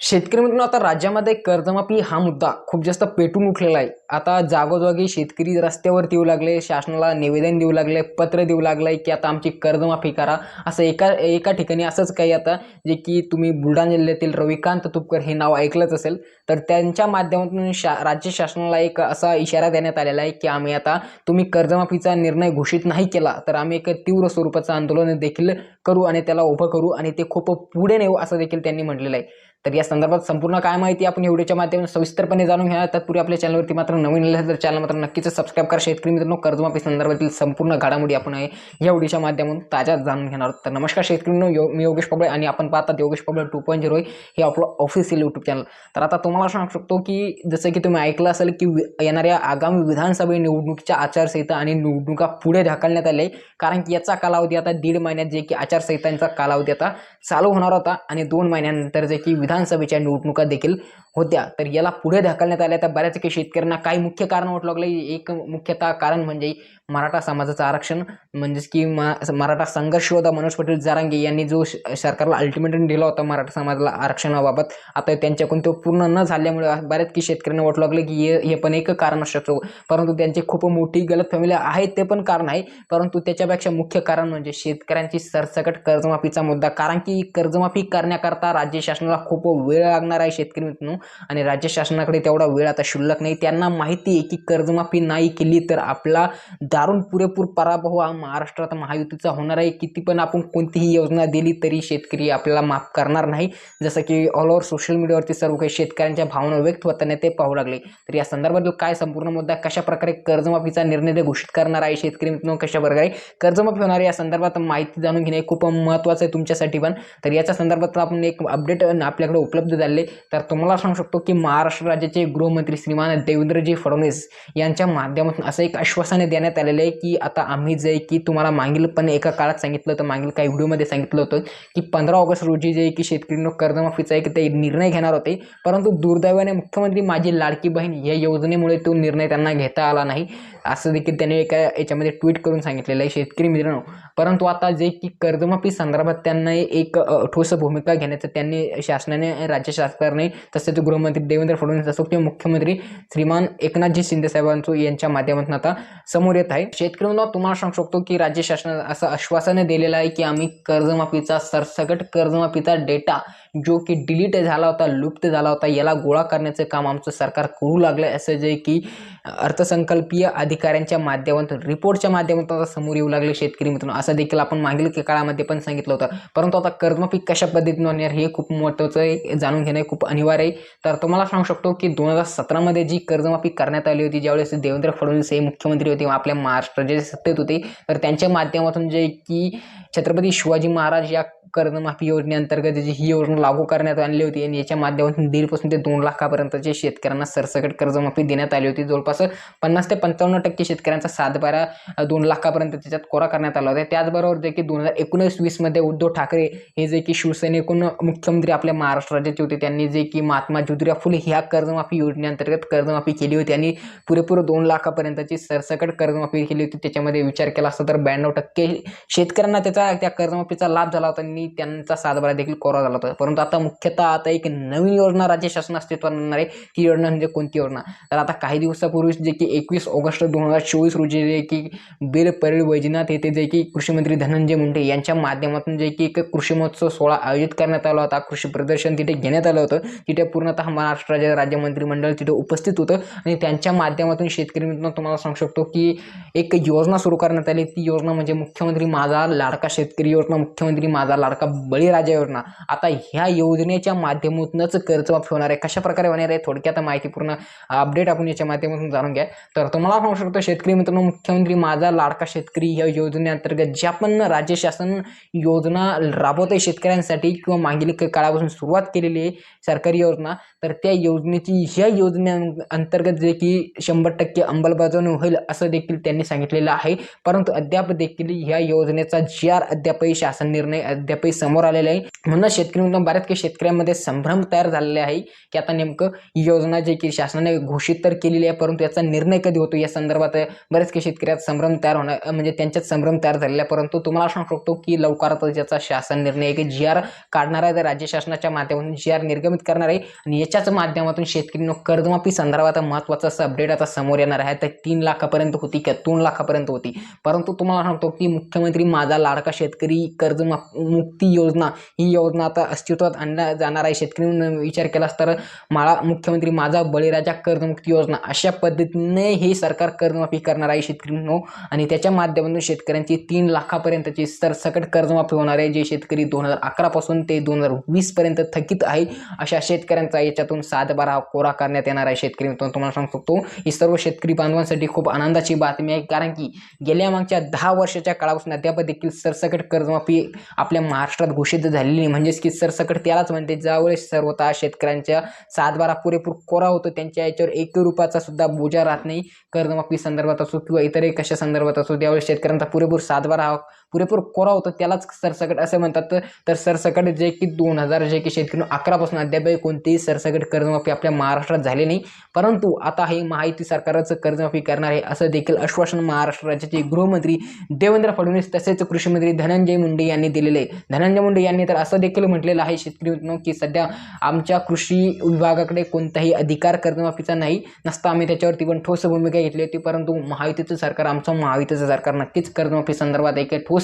शेतकरी मित्रांनो आता राज्यामध्ये कर्जमाफी हा मुद्दा खूप जास्त पेटून उठलेला आहे. आता जागोजागी शेतकरी रस्त्यावरती येऊ लागले शासनाला निवेदन देऊ लागले पत्र देऊ लागले की आता आमची कर्जमाफी करा. असं एका एका ठिकाणी असंच काही आता जे की तुम्ही बुलढाणा जिल्ह्यातील रविकांत तुपकर हे नाव ऐकलंच असेल तर त्यांच्या माध्यमातून शा राज्य शासनाला एक असा इशारा देण्यात आलेला आहे की आम्ही आता तुम्ही कर्जमाफीचा निर्णय घोषित नाही केला तर आम्ही एक तीव्र स्वरूपाचं आंदोलन देखील करू आणि त्याला उभं करू आणि ते खूप पुढे नेऊ असं देखील त्यांनी म्हटलेलं आहे. तर या संदर्भात संपूर्ण काय माहिती आपण या व्हिडिओच्या माध्यमातून सविस्तरपणे जाणून घ्या तत्पूर्वी आपल्या चॅनलवरती मात्र नवीन आले तर चॅनल मात्र नक्कीच सबस्क्राईब करा. शेतकरी मित्रांनो कर्जमाफी संदर्भातील संपूर्ण घडामोडी आपण आहे या व्हिडिओच्या माध्यमातून ताज्या जाणून घेणार आहोत. तर नमस्कार शेतकरी मित्रांनो, यो मी योगेश पबळे आणि आपण पाहतात Yogesh Pable two point zero हे आपलं ऑफिशियल यूट्यूब चॅनल तर आता तुम्हाला सांगू शकतो की जसं की तुम्ही ऐकलं असेल की येणाऱ्या आगामी विधानसभा निवडणुकीच्या आचारसंहिता आणि निवडणुका पुढे ढकलण्यात आले. कारण की याचा कालावधी आता दीड महिन्यात जे की आचारसंहितांचा कालावधी आता चालू होणार होता आणि दोन महिन्यानंतर जे की विधानसभेच्या निवडणुका देखील होत्या. तर याला पुढे ढकलण्यात आल्या. तर बऱ्याचपैकी शेतकऱ्यांना काही मुख्य कारण वाटू लागलं. एक मुख्यतः कारण म्हणजे मराठा समाजाचं आरक्षण. म्हणजेच की मराठा संघर्ष होता मनोज पाटील जारांगे यांनी जो श- सरकारला अल्टिमेटम दिला होता मराठा समाजाला आरक्षणाबाबत आता त्यांच्याकडून तो पूर्ण न झाल्यामुळे बऱ्याचकी शेतकऱ्यांना वाटू लागलं की हे हे पण एक कारण असू शकतो. परंतु त्यांची खूप मोठी गलत फॅमिली आहे ते पण कारण आहे. परंतु त्याच्यापेक्षा मुख्य कारण म्हणजे शेतकऱ्यांची सरसकट कर्जमाफीचा मुद्दा. कारण की कर्जमाफी करण्याकरता राज्य शासनाला खूप वेळ लागणार आहे शेतकरी मित्रांनो. आणि राज्य शासनाकडे तेवढा वेळ आता शुल्लक नाही. त्यांना माहिती आहे की कर्जमाफी नाही केली तर आपला दारुण पुरेपूर पराभव हा महाराष्ट्रात महायुतीचा होणार आहे. किती पण आपण कोणतीही योजना दिली तरी शेतकरी आपल्याला माफ करणार नाही. जसं की ऑल ओव्हर सोशल मीडियावरती सर्व काही शेतकऱ्यांच्या भावना व्यक्त होताना ते पाहू लागले. तर या संदर्भातील काय संपूर्ण मुद्दा कशा प्रकारे कर्जमाफीचा निर्णय घोषित करणार आहे शेतकरी मित्रांनो कशा प्रकारे कर्जमाफी होणार आहे या संदर्भात माहिती जाणून घेणे खूप महत्त्वाचं आहे तुमच्यासाठी पण. तर याच्या संदर्भात आपण एक अपडेट आपल्याकडे उपलब्ध झाले. तर तुम्हाला सांगू शकतो की महाराष्ट्र राज्याचे गृहमंत्री श्रीमान देवेंद्रजी फडणवीस यांच्या माध्यमातून असं एक आश्वासन देण्यात आलेलं आहे की आता आम्ही जे की तुम्हाला मागील पण एका काळात सांगितलं होतं मागील काही व्हिडिओमध्ये सांगितलं होतं की पंधरा ऑगस्ट रोजी जे की शेतकऱ्यांना कर्जमाफीचा एक ते निर्णय घेणार होते. परंतु दुर्दैवाने मुख्यमंत्री माझी लाडकी बहीण या योजनेमुळे तो निर्णय त्यांना घेता आला नाही. असं देखील त्यांनी एका याच्यामध्ये ट्विट करून सांगितलेलं आहे शेतकरी मित्रांनो. परंतु आता जे की कर्जमाफी संदर्भात त्यांना एक ठोस भूमिका घेण्याचं त्यांनी शासनाने राज्य सरकारने तसेच गृहमंत्री देवेंद्र फडणवीस असो किंवा मुख्यमंत्री श्रीमान एकनाथजी शिंदे साहेबांचो यांच्या माध्यमातून आता समोर येत आहे. शेतकऱ्यांना तुम्हाला सांगू शकतो की राज्य शासनाने असं आश्वासन दिलेलं आहे की आम्ही कर्जमाफीचा सरसकट कर्जमाफीचा डेटा जो की डिलीट झाला होता लुप्त झाला होता याला गोळा करण्याचं काम आमचं सरकार करू लागलं. आहे असं जे की अर्थसंकल्पीय अधिकाऱ्यांच्या माध्यमातून रिपोर्टच्या माध्यमातून आता समोर येऊ लागले शेतकरी मित्रांनो. असं देखील आपण मागील काळामध्ये पण सांगितलं होतं. परंतु आता कर्जमाफी कशा पद्धतीने होणार हे खूप महत्त्वाचं आहे जाणून घेणं खूप अनिवार्य आहे. तर तुम्हाला सांगू शकतो की दोन हजार सतरामध्ये जी कर्जमाफी करण्यात आली होती ज्यावेळेस देवेंद्र फडणवीस हे मुख्यमंत्री होते आपल्या महाराष्ट्र जे सत्तेत होते तर त्यांच्या माध्यमातून जे की छत्रपती शिवाजी महाराज या कर्जमाफी योजनेअंतर्गत जी ही योजना लागू करण्यात आणली होती आणि याच्या माध्यमातून दीडपासून ते दोन लाखापर्यंतचे शेतकऱ्यांना सरसकट कर्जमाफी देण्यात आली होती. जवळपास पन्नास ते पंचावन्न टक्के शेतकऱ्यांचा सातबारा दोन लाखापर्यंत त्याच्यात कोरा करण्यात आला होता. त्याचबरोबर जे की दोन हजार एकोणीस वीसमध्ये उद्धव ठाकरे हे जे की शिवसेनेकडून मुख्यमंत्री आपल्या महाराष्ट्र राज्याचे होते. त्यांनी जे की महात्मा ज्योतिराव फुले ह्या कर्जमाफी योजनेअंतर्गत कर्जमाफी केली होती आणि पुरेपूर दोन लाखापर्यंतची सरसकट कर्जमाफी केली होती. त्याच्यामध्ये विचार केला असता तर ब्याण्णव टक्के शेतकऱ्यांना त्याचा त्या कर्जमाफीचा लाभ झाला होता आणि त्यांचा सातबारा देखील कोरा झाला होता. परंतु आता मुख्यतः आता एक नवीन योजना राज्य शासन अस्तित्वात आणणार आहे. ती योजना म्हणजे कोणती योजना? तर आता काही दिवसापूर्वी जे की एकवीस ऑगस्ट दोन हजार चोवीस रोजी जे की बेल परेड वैजनाथ येथे जे की कृषी मंत्री धनंजय मुंडे यांच्या माध्यमातून जे की एक कृषी महोत्सव सोहळा आयोजित करण्यात आला होता. कृषी प्रदर्शन तिथे घेण्यात आलं होतं. तिथे पूर्णतः महाराष्ट्र राज्य राज्य मंत्रिमंडळ तिथे उपस्थित होतं. आणि त्यांच्या माध्यमातून शेतकरी मित्रांनो तुम्हाला सांगू शकतो की एक योजना सुरू करण्यात आली. ती योजना म्हणजे मुख्यमंत्री माझा लाडका शेतकरी योजना मुख्यमंत्री माझा लाडका बळीराजा योजना आता ह्या योजनेच्या माध्यमातूनच कर्जमाफी होणार आहे. कशा प्रकारे होणार आहे थोडक्यात माहितीपूर्ण अपडेट आपण याच्या माध्यमातून जाणून घ्या. तर तुम्हाला सांगू शकतो शेतकरी मित्रांनो मुख्यमंत्री माझा लाडका शेतकरी या योजनेअंतर्गत ज्या पण राज्य शासन योजना राबवत आहे शेतकऱ्यांसाठी किंवा मागील काळापासून सुरुवात केलेली आहे सरकारी योजना तर त्या योजनेची ह्या योजने अंतर्गत जे की शंभर टक्के अंमलबजावणी होईल असं देखील त्यांनी सांगितलेलं आहे. परंतु अद्याप देखील ह्या योजनेचा ज्या आर अद्यापही शासन निर्णय अद्यापही समोर आलेले आहे. म्हणून शेतकरी मित्रांनो, बऱ्याच काही शेतकऱ्यांमध्ये संभ्रम तयार झालेले आहे की आता नेमकं योजना जे की शासनाने घोषित तर केलेली आहे परंतु याचा निर्णय कधी होतो? या संदर्भात बरेच काही शेतकऱ्यात संभ्रम तयार होणार म्हणजे त्यांच्यात संभ्रम तयार झालेला आहे. परंतु तुम्हाला असं शकतो की लवकरातच याचा शासन निर्णय की जी आर काढणार आहे तर राज्य शासनाच्या माध्यमातून जी आर निर्गमित करणार आहे. आणि याच्याच माध्यमातून शेतकऱ्यांना कर्जमाफी संदर्भात महत्त्वाचा असं अपडेट आता समोर येणार आहे. तर तीन लाखापर्यंत होती किंवा दोन लाखापर्यंत होती. परंतु तुम्हाला सांगतो की मुख्यमंत्री माझा लाडका शेतकरी कर्जमाफ मुक्ती योजना ही योजना आता अस्तित्वात आणल्या जाणार आहे. शेतकरी विचार केलास तर मला मुख्यमंत्री माझा बळीराजा कर्जमुक्ती योजना अशा पद्धतीने हे सरकार कर्जमाफी करणार आहे शेतकरीनो आणि त्याच्या माध्यमातून शेतकऱ्यांची तीन लाखापर्यंतची सरसकट कर्जमाफी होणार आहे. जे शेतकरी दोन हजार अकरापासून ते दोन हजार वीसपर्यंत थकीत आहे अशा शेतकऱ्यांचा याच्यातून सातबारा कोरा करण्यात येणार आहे शेतकरी मित्रांनो. तुम्हाला सांगू शकतो ही सर्व शेतकरी बांधवांसाठी खूप आनंदाची बातमी आहे. कारण की गेल्या मागच्या दहा वर्षाच्या काळापासून अद्याप देखील सरसकट कर्जमाफी आपल्या महाराष्ट्रात घोषित झालेली म्हणजेच की सरसकट त्यालाच म्हणते ज्यावेळेस सर्वतः शेतकऱ्यांच्या सातबारा पुरेपूर कोरा होतो त्यांच्या याच्यावर एक रुपयाचा सुद्धा बोजा राहत नाही. कर्जमाफी संदर्भात असो किंवा इतरही कशा संदर्भात असो त्यावेळेस शेतकऱ्यांचा पुरेपूर सातबारा हा पुरेपूर कोरा होतो त्यालाच सरसकट असे म्हणतात. तर सरसकट जे की दोन हजार जे की शेतकरी अकरापासून अद्याप कोणतीही सरसकट कर्जमाफी आपल्या महाराष्ट्रात झाली नाही. परंतु आता हे महायुती सरकारच कर्जमाफी करणार आहे असं देखील आश्वासन महाराष्ट्र राज्याचे गृहमंत्री देवेंद्र फडणवीस तसेच कृषीमंत्री धनंजय मुंडे यांनी दिलेले आहे. धनंजय मुंडे यांनी तर असं देखील म्हटलेलं आहे शेतकरी मित्रांनो की सध्या आमच्या कृषी विभागाकडे कोणताही अधिकार कर्जमाफीचा नाही नसता आम्ही त्याच्यावरती पण ठोस भूमिका घेतली होती परंतु महायुतीचं सरकार आमचं महायुतीचं सरकार नक्कीच कर्जमाफी संदर्भात एक ठोस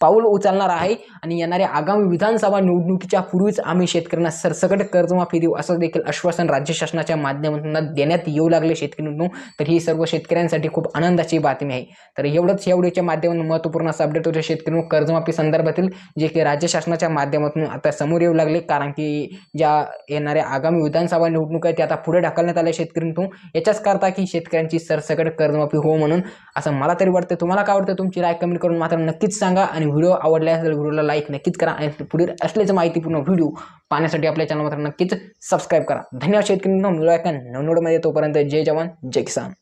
पाऊल उचलणार आहे आणि येणाऱ्या आगामी विधानसभा निवडणुकीच्या पूर्वीच आम्ही शेतकऱ्यांना सरसकट कर्जमाफी देऊ असं देखील आश्वासन राज्य शासनाच्या माध्यमातून देण्यात येऊ लागले शेतकरी तर ही सर्व शेतकऱ्यांसाठी खूप आनंदाची बातमी आहे. तर एवढंच या व्हिडिओच्या माध्यमातून महत्त्वपूर्ण असं अपडेट होते शेतकरी कर्जमाफी संदर्भातील जे की राज्य शासनाच्या माध्यमातून आता समोर येऊ लागले. कारण की ज्या येणाऱ्या आगामी विधानसभा निवडणूक आहे ते आता पुढे ढकलण्यात आल्या शेतकऱ्यांतून याच्याच करता की शेतकऱ्यांची सरसकट कर्जमाफी हो म्हणून असं मला तरी वाटतं. तुम्हाला काय वाटतं? तुमची राय कमेंट करून मात्र नक्कीच सांगा आणि व्हिडिओ आवडला असेल व्हिडिओला लाईक नक्कीच करा आणि पुढील असलेच माहितीपूर्ण व्हिडिओ पाहण्यासाठी आपल्या चॅनल मात्र नक्कीच सबस्क्राईब करा. धन्यवाद शेतकरी मिळूया का नवनोडमध्ये तोपर्यंत जय जवान जय किसान.